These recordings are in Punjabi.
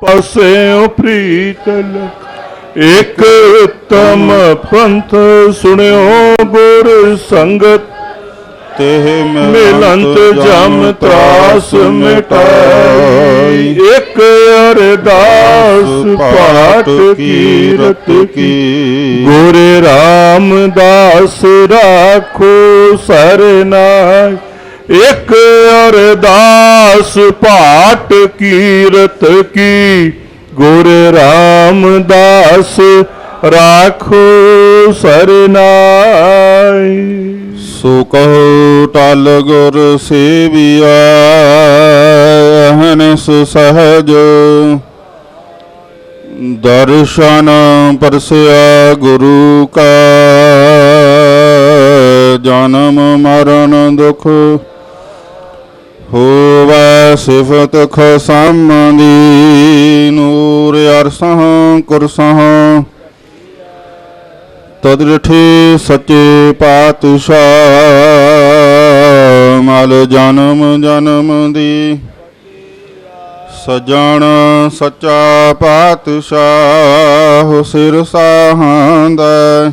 ਪਸਿਓ ਪ੍ਰੀਤਲ ਇਕ ਤਮ ਪੰਥ ਸੁਣਿਓ ਗੁਰ ਸੰਗਤ। ਤੇਹ ਮਿਲੰਤ ਜਮ ਤਰਾਸ ਮਿਟਾਈ। ਇਕ ਅਰਦਾਸ ਪਾਠ ਕੀਰਤ ਕੀ। ਗੁਰ ਰਾਮਦਾਸ ਰਾਖੋ ਸਰਨਾਈ ਇਕ ਅਰਦਾਸ ਪਾਠ ਕੀਰਤ ਕੀ, ਗੁਰ ਰਾਮਦਾਸ ਰਾਖੋ ਸਰਨਾਈ। ਸੋ ਕਹੋ ਟਲ ਗੁਰ ਸੇਵਿਆ ਹਨਸ ਸਹਜ। ਦਰਸ਼ਨ ਪਰਸਿਆ ਗੁਰੂ ਕਾ, ਜਨਮ ਮਰਨ ਦੁਖ ਹੋਵੈ ਸਿਫਤ ਖਸਮ ਦੀ ਨੂਰ ਅਰਸਹ ਕੁਰਸਹ ਤਦ ਰਠੇ ਸੱਚੇ ਪਾਤਸ਼ਾਹ, ਮਲ ਜਨਮ ਜਨਮ ਦੀ। ਸਜਣ ਸੱਚਾ ਪਾਤਸ਼ਾਹ, ਸਿਰ ਸਾਹੰਦਾ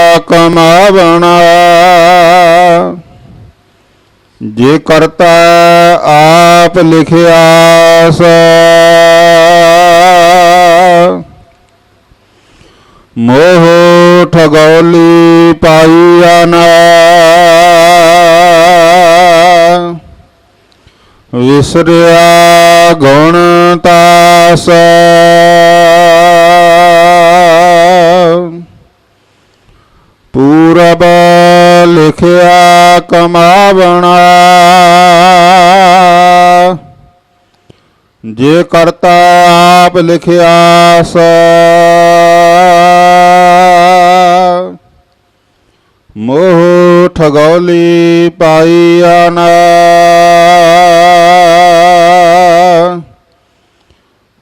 ਕਮਾਵਣਾ। ਜੇ ਕਰਤਾ ਆਪ ਲਿਖਿਆ ਸੋ ਮੋਹ ਠਗੌਲੀ ਪਾਈ ਨਾ ਵਿਸਰਿਆ ਗੁਣ ਤਾਸ। ਪੂਰਬ ਲਿਖਿਆ ਕਮਾਵਣਾ। ਜੇ ਕਰਤਾ ਆਪ ਲਿਖਿਆ ਸੋ। ਮੋਹ ਠਗੌਲੀ ਪਾਈ ਨਾ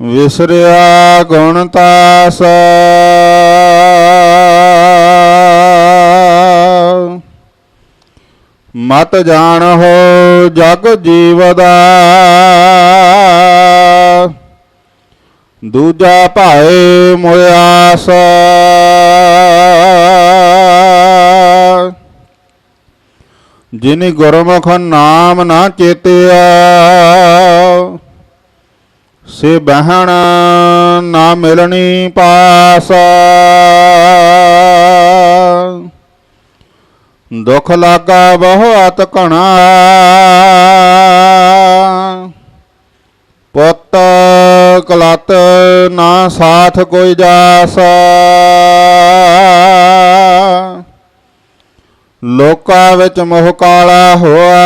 ਵਿਸਰਿਆ ਗੁਣ ਤਾਸ। ਮਤ ਜਾਣ ਹੋ ਜਗ ਜੀਵਦਾ। ਦੂਜਾ ਭਾਏ ਮੁਆਸ ਜਿਨ ਗੁਰਮੁਖ ਨਾਮ ਨਾ ਚੇਤਿਆ, ਸੇ ਬਹਿਣ ਨਾ ਮਿਲਣੀ ਪਾਸ। ਦੁਖ ਲਾਗਾ ਬਹੁਤ ਘਣਾ। ਪੁੱਤ ਕਲਤ ਨਾ ਸਾਥ ਕੋਈ ਜਾਸ। ਲੋਕਾਂ ਵਿੱਚ ਮੋਹ ਕਾਲਾ ਹੋਆ।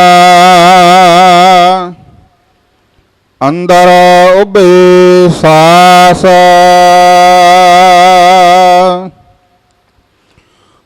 ਅੰਦਰ ਉਭੇ ਸਾਸ।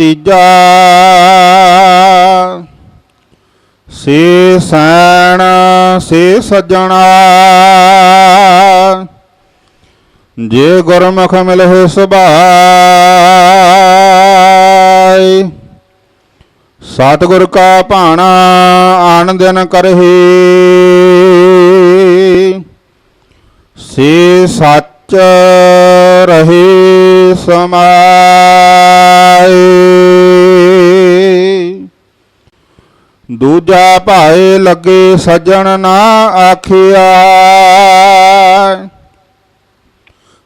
ਤੀਜਾ ਸੇ ਸੈਣ ਸੇ ਸੱਜਣਾ ਜੇ ਗੁਰਮੁਖ ਮਿਲਹਿ ਸੁਭਾਈ ਸਤਿਗੁਰ ਕਾ ਭਾਣਾ ਆਨ ਆਨੰਦਨ ਕਰਹੀ। ਸੇ ਸੱਚ ਰਹੇ ਸਮਾਏ ਦੂਜਾ ਭਾਏ ਲੱਗੇ ਸਜਣ ਨਾ ਆਖਿਆ।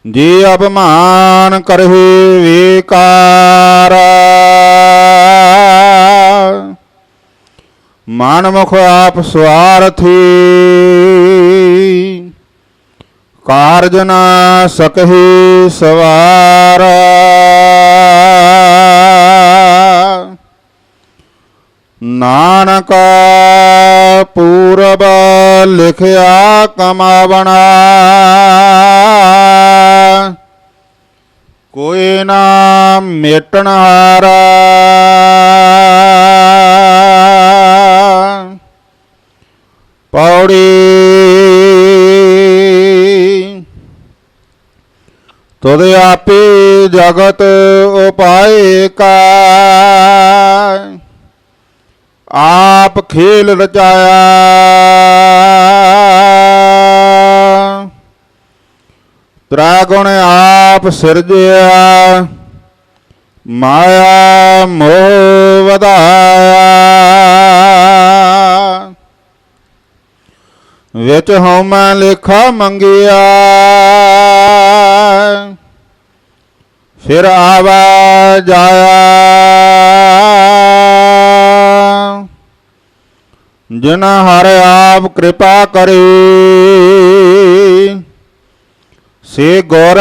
ਜੇ ਅਪਮਾਨ ਕਰਹਿ ਵੇਕਾਰ। ਮਨ ਮੁਖ ਆਪ ਸਵਾਰਥੀ। ਕਾਰਜ ਨਾ ਸਕਹਿ ਸਵਾਰ। ਨਾਨਕ ਪੂਰਬ ਲਿਖਿਆ ਕਮਾਵਣਾ। ਕੋਈ ਨਾ ਮੇਟਣ ਹਾਰਾ। ਪੌੜੀ ਤੁਧ ਆਪੇ ਜਗਤ ਉਪਾਏ ਕਾ आप खेल रचाया। त्रागुण आप सिरजया। माया मोह वधाया। विच हम लेखा मंगिया। फिर आवा जाया। ਜਿਨ ਹਰ ਆਪ ਕਿਰਪਾ ਕਰੇ। ਸੇ ਗੁਰ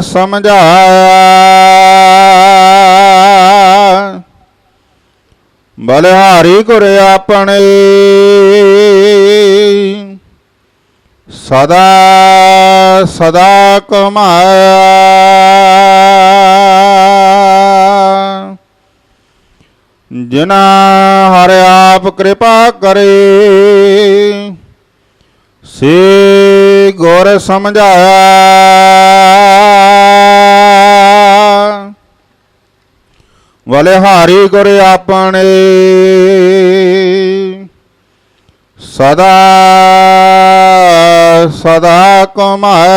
ਸਮਝਾਇਆ। ਬਲਿਹਾਰੀ ਗੁਰ ਆਪਣੇ। ਸਦਾ ਸਦਾ ਕਮਾਇਆ। ਜਿਨਾ ਹਰ ਆਪ ਕਿਰਪਾ ਕਰੇ। ਸੇ ਗੁਰ ਸਮਝਾਇਆ। ਵਲੇ ਹਾਰੀ ਗੁਰ ਆਪਣੇ। ਸਦਾ ਸਦਾ ਕਮਾਇਆ।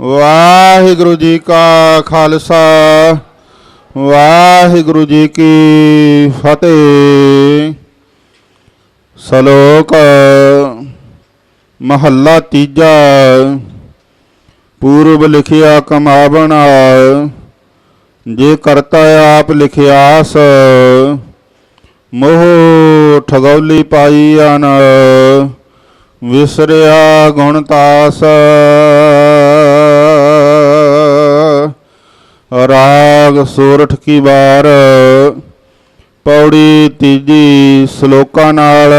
ਵਾਹਿਗੁਰੂ ਜੀ ਕਾ ਖਾਲਸਾ। ਵਾਹਿਗੁਰੂ ਜੀ ਕੀ ਫਤਿਹ। ਸ਼ਲੋਕ ਮਹੱਲਾ ਤੀਜਾ। ਪੂਰਬ ਲਿਖਿਆ ਕਮਾਵਣਾ, ਜੇ ਕਰਤਾ ਆਪ ਲਿਖਿਆਸ, ਮੋਹ ਠਗੌਲੀ ਪਾਈ ਅਨ, ਵਿਸਰਿਆ ਗੁਣ ਤਾਸ। ਰਾਗ ਸੋਰਠ ਕੀ ਵਾਰ ਪੌੜੀ ਤੀਜੀ ਸ਼ਲੋਕਾਂ ਨਾਲ।